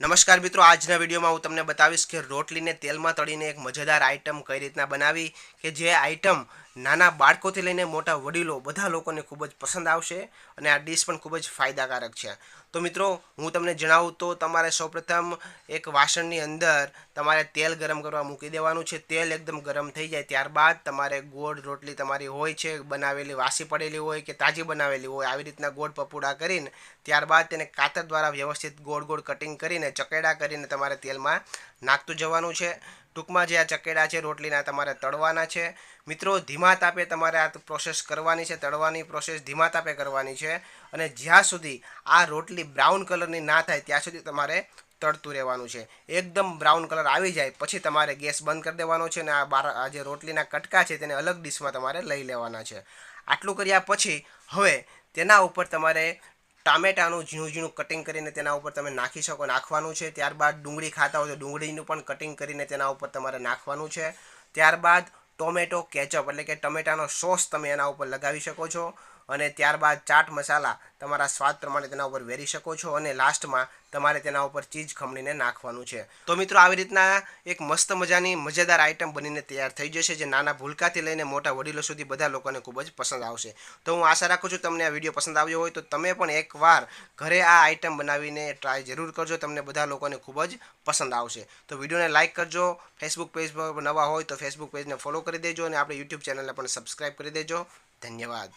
નમસ્કાર મિત્રો, આજના વિડીયોમાં હું તમને બતાવીશ કે રોટલીને તેલમાં તળીને એક મજેદાર આઈટમ કઈ રીતના બનાવી કે જે આઈટમ નાના બાળકોથી લઈને મોટા વડીલો બધા લોકોને ખૂબ જ પસંદ આવશે અને આ ડીશ પણ ખૂબ જ ફાયદાકારક છે. તો મિત્રો, હું તમને જણાવું તો તમારે સૌપ્રથમ એક વાસણની અંદર તમારે તેલ ગરમ કરવા મૂકી દેવાનું છે. તેલ એકદમ ગરમ થઈ જાય ત્યારબાદ તમારે ગોળ રોટલી તમારી હોય છે, બનાવેલી વાસી પડેલી હોય કે તાજી બનાવેલી હોય, આવી રીતના ગોળ પપૂડા કરીને ત્યારબાદ તેને કાતર દ્વારા વ્યવસ્થિત ગોળ ગોળ કટિંગ કરીને, ચકેડા કરીને તમારે તેલમાં નાખતું જવાનું છે. ટૂંકમાં જે આ ચકેડા છે, રોટલીના તમારે તળવાના છે. મિત્રો, ધીમા તાપે તમારે આ પ્રોસેસ કરવાની છે, તળવાની પ્રોસેસ ધીમા તાપે કરવાની છે અને જ્યાં સુધી આ રોટલી બ્રાઉન કલરની ના થાય, ત્યાં સુધી તમારે તળતું રહેવાનું છે. એકદમ બ્રાઉન કલર આવી જાય, પછી તમારે ગેસ બંધ કરી દેવાનો છે અને આ બાર, આ જે રોટલીના કટકા છે, તેને અલગ ડીશમાં તમારે લઈ લેવાના છે. આટલું કર્યા પછી, હવે તેના ઉપર તમારે ટામેટાનું ઝીણું ઝીણું કટિંગ કરીને તેના ઉપર તમે નાખી શકો. નાખવાનું છે, ત્યારબાદ ડુંગળી ખાતા હોય તો ડુંગળીનું પણ કટિંગ કરીને તેના ઉપર તમારે નાખવાનું છે. ત્યારબાદ ટોમેટો કેચઅપ એટલે કે ટમેટાનો સોસ તમે એના ઉપર લગાવી શકો છો. અને ત્યારબાદ ચાટ મસાલા તમારા સ્વાદ પ્રમાણે તેના ઉપર વેરી શકો છો અને લાસ્ટમાં તમારે તેના ઉપર ચીઝ ખમણીને નાખવાનું છે. તો મિત્રો, આવી રીતના એક મસ્ત મજાની મજેદાર આઇટમ બનીને તૈયાર થઈ જશે જે નાના ભૂલકાથી લઈને મોટા વડીલો સુધી બધા લોકોને ખૂબ જ પસંદ આવશે. તો હું આશા રાખું છું તમને આ વીડિયો પસંદ આવ્યો હોય તો તમે પણ એકવાર ઘરે આ આઇટમ બનાવીને ટ્રાય જરૂર કરજો, તમને બધા લોકોને ખૂબ જ પસંદ આવશે. તો વિડીયોને લાઇક કરજો ફેસબુક પેજ પર નવા હોય તો ફેસબુક પેજને ફોલો કરી દેજો અને આપણે યુટ્યુબ ચેનલને પણ સબસ્ક્રાઈબ કરી દેજો. ધન્યવાદ.